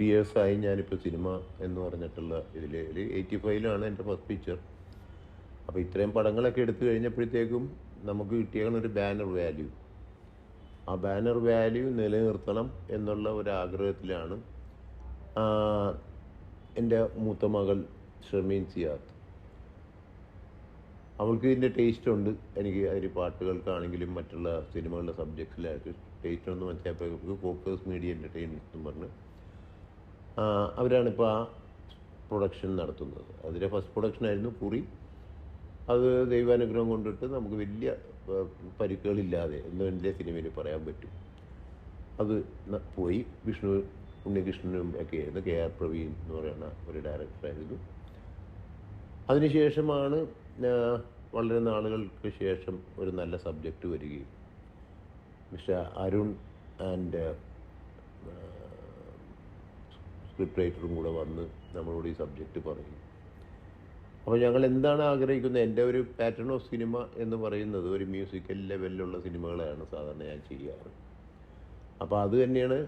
Fifty ഇയേഴ്സായി ഞാനിപ്പോൾ cinema എന്ന് പറഞ്ഞിട്ടുള്ള ഇതിൽ ഒരു എയ്റ്റി ഫൈവിലാണ് എന്റെ ഫസ്റ്റ് പിക്ചർ അപ്പോൾ ഇത്രയും പടങ്ങളൊക്കെ എടുത്തു കഴിഞ്ഞപ്പോഴത്തേക്കും നമുക്ക് കിട്ടിയാണ് ഒരു ബാനർ വാല്യൂ ആ ബാനർ വാല്യൂ നിലനിർത്തണം എന്നുള്ള ഒരു ആഗ്രഹത്തിലാണ് എന്റെ മൂത്ത മകൾ ഷമീൻ സിയാത്ത് അവൾക്ക് ഇതിന്റെ ടേസ്റ്റ് ഉണ്ട്. എനിക്ക് അതിൽ പാട്ടുകൾക്കാണെങ്കിലും മറ്റുള്ള സിനിമകളുടെ സബ്ജക്റ്റിലായിട്ട് ടേസ്റ്റ് ഉണ്ടെന്ന് മനസ്സിലാക്കിയപ്പോൾ ഫോക്കസ് മീഡിയ എന്റർടൈൻമെന്റ് എന്ന് പറഞ്ഞ് അവരാണിപ്പോൾ ആ പ്രൊഡക്ഷൻ നടത്തുന്നത്. അതിലെ ഫസ്റ്റ് പ്രൊഡക്ഷനായിരുന്നു പുറി. അത് ദൈവാനുഗ്രഹം കൊണ്ടിട്ട് നമുക്ക് വലിയ പരിക്കുകളില്ലാതെ എന്ന് എന്റെ സിനിമയിൽ പറയാൻ പറ്റും. അത് പോയി. വിഷ്ണു ഉണ്ണികൃഷ്ണനും ഒക്കെ ആയിരുന്നു. കെ ആർ പ്രവീൺ എന്ന് പറയുന്ന ഒരു ഡയറക്ടറായിരുന്നു അതിനുശേഷമാണ് വളരെ നാളുകൾക്ക് ശേഷം ഒരു നല്ല സബ്ജക്റ്റ് വരികയും. മിസ്റ്റർ അരുൺ ആൻഡ് സ്ക്രിപ്റ്റ് കൂടെ വന്ന് നമ്മളോട് ഈ സബ്ജക്റ്റ് പറയും. അപ്പോൾ ഞങ്ങൾ എന്താണ് ആഗ്രഹിക്കുന്നത്? എന്റെ ഒരു പാറ്റേൺ ഓഫ് സിനിമ എന്ന് പറയുന്നത് ഒരു മ്യൂസിക്കൽ ലെവലിലുള്ള സിനിമകളാണ് സാധാരണ ഞാൻ ചെയ്യാറ്. അപ്പോൾ അത് തന്നെയാണ്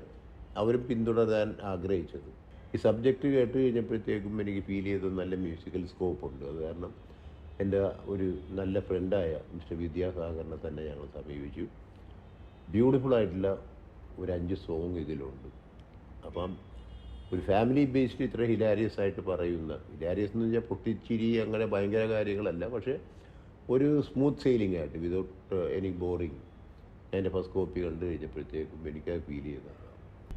അവരും പിന്തുടരാൻ ആഗ്രഹിച്ചത്. ഈ സബ്ജക്റ്റ് കേട്ട് കഴിഞ്ഞപ്പോഴത്തേക്കും എനിക്ക് ഫീൽ ചെയ്തത് നല്ല മ്യൂസിക്കൽ സ്കോപ്പ് ഉണ്ട്. അത് കാരണം എന്റെ ഒരു നല്ല ഫ്രണ്ടായ മിസ്റ്റർ വിദ്യാസാഗറിനെ തന്നെ ഞങ്ങൾ സമീപിച്ചു. ബ്യൂട്ടിഫുൾ ആയിട്ടുള്ള ഒരു അഞ്ച് സോങ് ഇതിലുണ്ട്. അപ്പം ഒരു ഫാമിലി ബേസ്ഡ് ഇത്ര ഹിലാരിയസ് ആയിട്ട് പറയുന്ന ഹിലാരിയസ് എന്ന് വെച്ചാൽ പൊട്ടിച്ചിരി അങ്ങനെ ഭയങ്കര കാര്യങ്ങളല്ല. പക്ഷേ ഒരു സ്മൂത്ത് സെയിലിംഗ് ആയിട്ട് വിതൗട്ട് എനി ബോറിങ് എന്റെ ഫസ്റ്റ് കോപ്പി കണ്ടു കഴിഞ്ഞപ്പോഴത്തേക്കും എനിക്കത് ഫീൽ ചെയ്തതാണ്.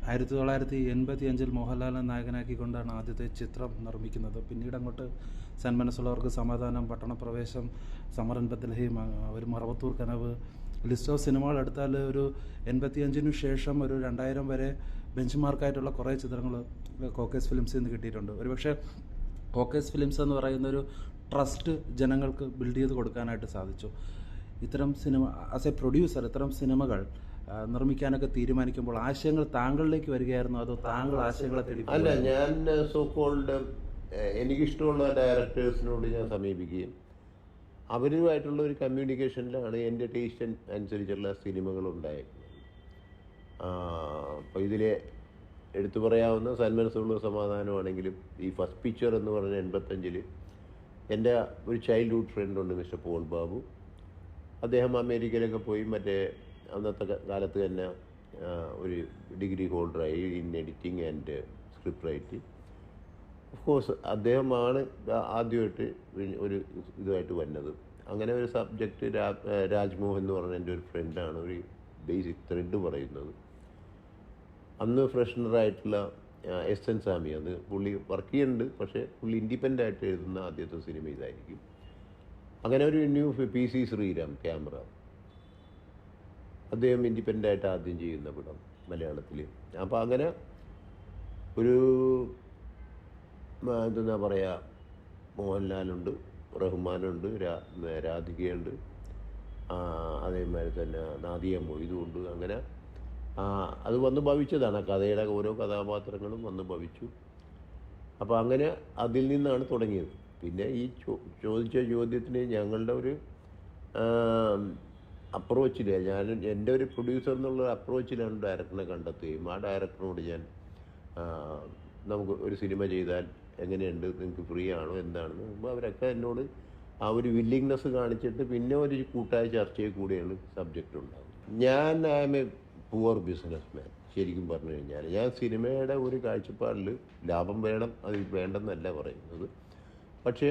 ആയിരത്തി തൊള്ളായിരത്തി എൺപത്തി അഞ്ചിൽ മോഹൻലാലിനെ നായകനാക്കിക്കൊണ്ടാണ് ആദ്യത്തെ ചിത്രം നിർമ്മിക്കുന്നത്. പിന്നീട് അങ്ങോട്ട് സന്മനസ്സുള്ളവർക്ക് സമാധാനം പട്ടണപ്രവേശം സമരൻ ബദ്ലഹീം ഒരു മറവത്തൂർ കനവ് ലിസ്റ്റ് ഓഫ് സിനിമകൾ എടുത്താൽ ഒരു എൺപത്തിയഞ്ചിനു ശേഷം ഒരു രണ്ടായിരം വരെ ബെഞ്ച് മാർക്കായിട്ടുള്ള കുറേ ചിത്രങ്ങൾ കോക്കേസ് ഫിലിംസിൽ നിന്ന് കിട്ടിയിട്ടുണ്ട്. ഒരുപക്ഷെ കോക്കേസ് ഫിലിംസ് എന്ന് പറയുന്ന ഒരു ട്രസ്റ്റ് ജനങ്ങൾക്ക് ബിൽഡ് ചെയ്ത് കൊടുക്കാനായിട്ട് സാധിച്ചു. ഇത്തരം സിനിമ ആസ് എ പ്രൊഡ്യൂസർ ഇത്തരം സിനിമകൾ നിർമ്മിക്കാനൊക്കെ തീരുമാനിക്കുമ്പോൾ ആശയങ്ങൾ താങ്കളിലേക്ക് വരികയായിരുന്നു? അതോ താങ്കൾ ആശയങ്ങളെ അല്ല ഞാൻ സോ കോൾഡ് എനിക്കിഷ്ടമുള്ള ഡയറക്ടേഴ്സിനോട് ഞാൻ സമീപിക്കുകയും അവരുമായിട്ടുള്ള ഒരു കമ്മ്യൂണിക്കേഷനിലാണ് എന്റെ ടേസ്റ്റ് അനുസരിച്ചുള്ള സിനിമകൾ ഉണ്ടായിരിക്കുന്നത് അപ്പോൾ ഇതിലെ എടുത്തു പറയാവുന്ന സന്മനസ്സുള്ള സമാധാനമാണെങ്കിലും ഈ ഫസ്റ്റ് പിക്ചർ എന്ന് പറഞ്ഞ എൺപത്തഞ്ചിൽ എന്റെ ഒരു ചൈൽഡ്ഹുഡ് ഫ്രണ്ട് ഉണ്ട് മിസ്റ്റർ പോൾ ബാബു. അദ്ദേഹം അമേരിക്കയിലൊക്കെ പോയി മറ്റേ അന്നത്തെ കാലത്ത് തന്നെ ഒരു degree ഹോൾഡറായി in editing and script writing of course അദ്ദേഹമാണ് ആദ്യമായിട്ട് ഒരു ഇതുമായിട്ട് വന്നത്. അങ്ങനെ ഒരു സബ്ജക്റ്റ് രാജ്മോഹൻ എന്ന് പറഞ്ഞ എന്റെ ഒരു ഫ്രണ്ടാണ് ഒരു ബേസിക് ത്രെഡ് പറയുന്നത്. അന്ന് ഫ്രഷ്നറായിട്ടുള്ള എസ് എൻ സ്വാമി അന്ന് പുള്ളി വർക്ക് ചെയ്യുന്നുണ്ട് പക്ഷേ പുള്ളി ഇൻഡിപെൻഡന്റ് ആയിട്ട് എഴുതുന്ന ആദ്യത്തെ സിനിമ ഇതായിരിക്കും. അങ്ങനെ ഒരു new P C Sreeram camera അദ്ദേഹം ഇൻഡിപെൻഡന്റ് ആയിട്ട് ആദ്യം ചെയ്യുന്ന പടം മലയാളത്തിൽ അപ്പോൾ അങ്ങനെ ഒരു എന്താ പറയുക മോഹൻലാലുണ്ട് റഹ്മാനുണ്ട് രാ രാധികയുണ്ട് അതേമാതിരി തന്നെ നാദിയ മൊയ്തുണ്ട് അങ്ങനെ അത് വന്ന് ഭവിച്ചതാണ്. കഥയുടെ ഓരോ കഥാപാത്രങ്ങളും വന്ന് ഭവിച്ചു. അപ്പോൾ അങ്ങനെ അതിൽ നിന്നാണ് തുടങ്ങിയത്. പിന്നെ ഈ ചോദിച്ച ചോദ്യത്തിന് ഞങ്ങളുടെ ഒരു അപ്രോച്ചിൽ ഞാൻ എന്റെ ഒരു പ്രൊഡ്യൂസർ എന്നുള്ള അപ്രോച്ചിലാണ് ഡയറക്ടറിനെ കണ്ടെത്തുകയും ആ ഡയറക്ടറിനോട് ഞാൻ നമുക്ക് ഒരു സിനിമ ചെയ്താൽ എങ്ങനെയുണ്ട് നിങ്ങൾക്ക് ഫ്രീ ആണോ എന്താണെന്ന് അപ്പോൾ അവരൊക്കെ എന്നോട് ആ ഒരു വില്ലിങ്നെസ് കാണിച്ചിട്ട് പിന്നെ ഒരു കൂട്ടായ ചർച്ചയിൽ കൂടിയാണ് സബ്ജക്റ്റ് ഉണ്ടാകുന്നത് ഞാൻ I am a poor businessman ശരിക്കും പറഞ്ഞു കഴിഞ്ഞാൽ ഞാൻ സിനിമയുടെ ഒരു കാഴ്ചപ്പാടിൽ ലാഭം വേണം അത് വേണ്ടെന്നല്ല പറയുന്നത്. പക്ഷേ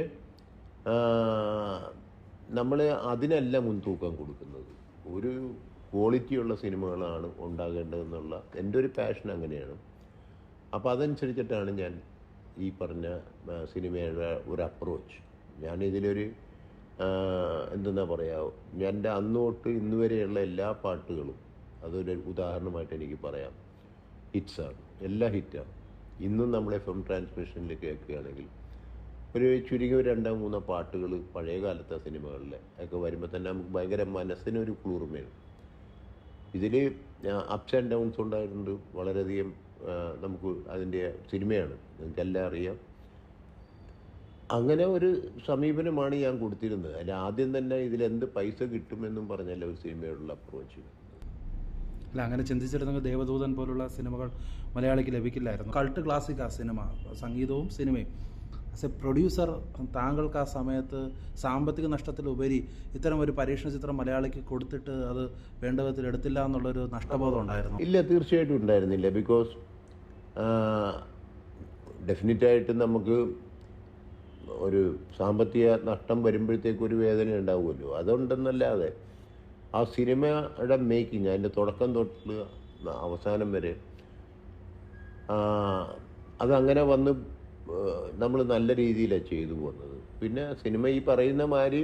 നമ്മൾ അതിനല്ല മുൻതൂക്കം കൊടുക്കുന്നത്. ഒരു ക്വാളിറ്റിയുള്ള സിനിമകളാണ് ഉണ്ടാകേണ്ടതെന്നുള്ള എന്റെ ഒരു പാഷൻ അങ്ങനെയാണ്. അപ്പോൾ അതനുസരിച്ചിട്ടാണ് ഞാൻ ഈ പറഞ്ഞ സിനിമയുടെ ഒരു അപ്രോച്ച് ഞാനിതിലൊരു എന്തെന്നാ പറയുക എന്റെ അന്ന് തൊട്ട് ഇന്ന് എല്ലാ പാട്ടുകളും അതൊരു ഉദാഹരണമായിട്ട് എനിക്ക് പറയാം. ഹിറ്റ്സാണ് എല്ലാ ഹിറ്റാണ് ഇന്നും നമ്മൾ എഫ് എം ട്രാൻസ്മിഷനിൽ കേൾക്കുകയാണെങ്കിൽ ഒരു ചുരുങ്ങിയ ഒരു രണ്ടോ മൂന്നോ പാട്ടുകൾ പഴയ കാലത്തെ സിനിമകളിലെ ഒക്കെ വരുമ്പോൾ തന്നെ നമുക്ക് ഭയങ്കര മനസ്സിനൊരു കുളിർമയാണ്. ഇതിൽ അപ്സ് ആൻഡ് ഡൗൺസ് ഉണ്ടായിട്ടുണ്ട്. വളരെയധികം നമുക്ക് അതിന്റെ സിനിമയാണ്. നിങ്ങൾക്കെല്ലാം അറിയാം. അങ്ങനെ ഒരു സമീപനമാണ് ഞാൻ കൊടുത്തിരുന്നത്. അതിൽ ആദ്യം തന്നെ ഇതിലെന്ത് പൈസ കിട്ടുമെന്നും പറഞ്ഞല്ല ഒരു സിനിമയോടുള്ള അപ്രോച്ച് അല്ല അങ്ങനെ ചിന്തിച്ചിരുന്നെങ്കിൽ ദേവദൂതൻ പോലുള്ള സിനിമകൾ മലയാളിക്ക് ലഭിക്കില്ലായിരുന്നു. കൾട്ട് ക്ലാസിക് ആ സിനിമ സംഗീതവും സിനിമയും. ആസ് എ പ്രൊഡ്യൂസർ താങ്കൾക്ക് ആ സമയത്ത് സാമ്പത്തിക നഷ്ടത്തിലുപരി ഇത്തരം ഒരു പരീക്ഷണ ചിത്രം മലയാളിക്ക് കൊടുത്തിട്ട് അത് വേണ്ട വിധത്തിൽ എടുത്തില്ല എന്നുള്ളൊരു നഷ്ടബോധം ഉണ്ടായിരുന്നു. ഇല്ല തീർച്ചയായിട്ടും ഉണ്ടായിരുന്നില്ല. ബിക്കോസ് ഡെഫിനറ്റായിട്ട് നമുക്ക് ഒരു സാമ്പത്തിക നഷ്ടം വരുമ്പോഴത്തേക്കൊരു വേദന ഉണ്ടാവുമല്ലോ. അതുണ്ടെന്നല്ലാതെ ആ സിനിമയുടെ മേക്കിംഗ് അതിന്റെ തുടക്കം തൊട്ട് അവസാനം വരെ അതങ്ങനെ വന്ന് നമ്മൾ നല്ല രീതിയിലാണ് ചെയ്തു പോകുന്നത്. പിന്നെ സിനിമ ഈ പറയുന്ന മാതിരി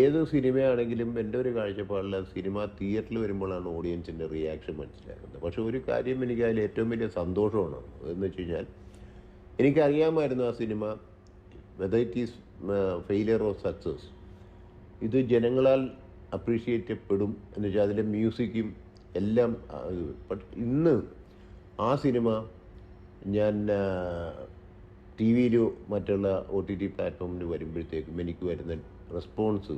ഏത് സിനിമയാണെങ്കിലും എന്റെ ഒരു കാഴ്ചപ്പാടിൽ സിനിമ തിയേറ്ററിൽ വരുമ്പോഴാണ് ഓഡിയൻസിന്റെ റിയാക്ഷൻ മനസ്സിലാക്കുന്നത് പക്ഷെ ഒരു കാര്യം എനിക്ക് അതിൽ ഏറ്റവും വലിയ സന്തോഷമാണ്. എന്ന് വെച്ച് കഴിഞ്ഞാൽ എനിക്കറിയാമായിരുന്നു ആ cinema it is failure of success ഇത് ജനങ്ങളാൽ അപ്രീഷിയേറ്റ് പെടും എന്ന് വെച്ചാൽ അതിന്റെ മ്യൂസിക്കും എല്ലാം ഇന്ന് ആ സിനിമ ഞാൻ ടി വിയിലോ മറ്റുള്ള ഒ ടി ടി പ്ലാറ്റ്ഫോമിൽ വരുമ്പോഴത്തേക്കും എനിക്ക് വരുന്ന റെസ്പോൺസ്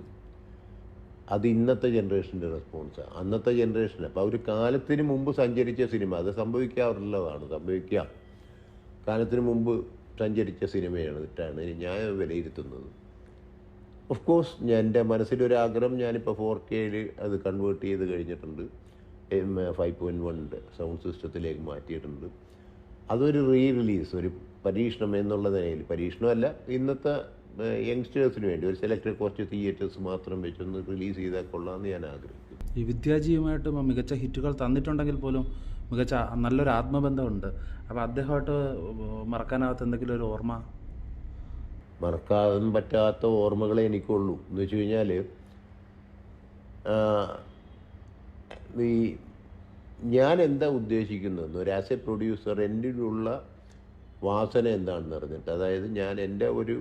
അത് ഇന്നത്തെ ജനറേഷന്റെ റെസ്പോൺസ് അന്നത്തെ ജനറേഷൻ അപ്പോൾ ഒരു കാലത്തിന് മുമ്പ് സഞ്ചരിച്ച സിനിമ അത് സംഭവിക്കാറുള്ളതാണ് സംഭവിക്കാം. കാലത്തിന് മുമ്പ് സഞ്ചരിച്ച സിനിമയാണ് ഇട്ടാണ് ഞാൻ വിലയിരുത്തുന്നത്. ഓഫ് കോഴ്സ് ഞാൻ എന്റെ മനസ്സിലൊരാഗ്രഹം ഞാനിപ്പോൾ ഫോർ കെയിൽ അത് കൺവേർട്ട് ചെയ്ത് കഴിഞ്ഞിട്ടുണ്ട്. എം ഫൈവ് പോയിന്റ് വണ്ണിന്റെ സൗണ്ട് സിസ്റ്റത്തിലേക്ക് മാറ്റിയിട്ടുണ്ട്. അതൊരു റീ റിലീസ് ഒരു പരീക്ഷണം എന്നുള്ള നിലയിൽ. പരീക്ഷണമല്ല ഇന്നത്തെ യങ്സ്റ്റേഴ്സിന് വേണ്ടി ഒരു സെലക്ടഡ് കുറച്ച് തിയേറ്റേഴ്സ് മാത്രം വെച്ചൊന്ന് റിലീസ് ചെയ്താൽ കൊള്ളാമെന്ന് ഞാൻ ആഗ്രഹിക്കുന്നു. ഈ വിദ്യാജിയുമായിട്ട് മികച്ച ഹിറ്റുകൾ തന്നിട്ടുണ്ടെങ്കിൽ പോലും മികച്ച നല്ലൊരു ആത്മബന്ധമുണ്ട്. അപ്പോൾ അദ്ദേഹമായിട്ട് മറക്കാനാവാത്ത എന്തെങ്കിലും ഒരു ഓർമ്മ? മറക്കാൻ പറ്റാത്ത ഓർമ്മകളെ എനിക്കുള്ളൂ. എന്ന് വെച്ച് കഴിഞ്ഞാൽ ഈ ഞാൻ എന്താ ഉദ്ദേശിക്കുന്നത് ഒരു ആസ് എ പ്രൊഡ്യൂസർ എന്റെ വാസന എന്താണെന്ന് അറിഞ്ഞിട്ട് അതായത് ഞാൻ എന്റെ ഒരു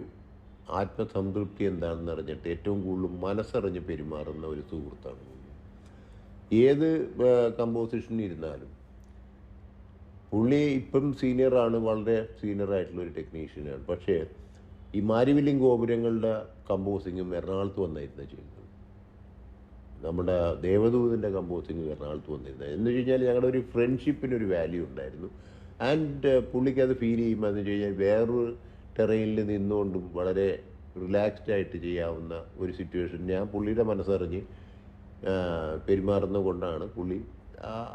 ആത്മസംതൃപ്തി എന്താണെന്ന് അറിഞ്ഞിട്ട് ഏറ്റവും കൂടുതൽ മനസ്സറിഞ്ഞ് പെരുമാറുന്ന ഒരു സുഹൃത്താണ് ഏത് കമ്പോസിഷൻ ഇരുന്നാലും പുള്ളി ഇപ്പം സീനിയറാണ് വളരെ ഒരു ടെക്നീഷ്യനാണ് പക്ഷേ ഈ മാരിവില്യം ഗോപുരങ്ങളുടെ കമ്പോസിങ്ങും എറണാകുളത്ത് വന്നായിരുന്നു ചെയ്യുന്നത്. നമ്മുടെ ദേവദൂതിന്റെ കമ്പോസിങ് എറണാകുളത്ത് വന്നിരുന്നത്. എന്ന് വെച്ച് കഴിഞ്ഞാൽ ഞങ്ങളുടെ ഒരു ഫ്രണ്ട്ഷിപ്പിനൊരു വാല്യൂ ഉണ്ടായിരുന്നു. ആൻഡ് പുള്ളിക്ക് അത് ഫീൽ ചെയ്യുമ്പോൾ എന്ന് വെച്ച് കഴിഞ്ഞാൽ വേറൊരു ടെറൈനിൽ നിന്നുകൊണ്ടും വളരെ റിലാക്സ്ഡ് ആയിട്ട് ചെയ്യാവുന്ന ഒരു സിറ്റുവേഷൻ ഞാൻ പുള്ളിയുടെ മനസ്സറിഞ്ഞ് ആ, പെരുമാറുന്നത് കൊണ്ടാണ് പുള്ളി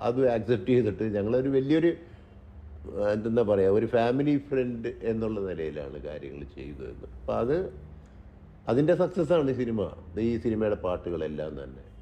അത് ആക്സെപ്റ്റ് ചെയ്തിട്ട് ഞങ്ങളൊരു വലിയൊരു എന്തെന്നാ പറയുക ഒരു ഫാമിലി ഫ്രണ്ട് എന്നുള്ള നിലയിലാണ് കാര്യങ്ങൾ ചെയ്തതെന്ന്. അപ്പം അത് അതിന്റെ സക്സസ്സാണ് ഈ സിനിമ. ഈ സിനിമയുടെ പാട്ടുകളെല്ലാം തന്നെ.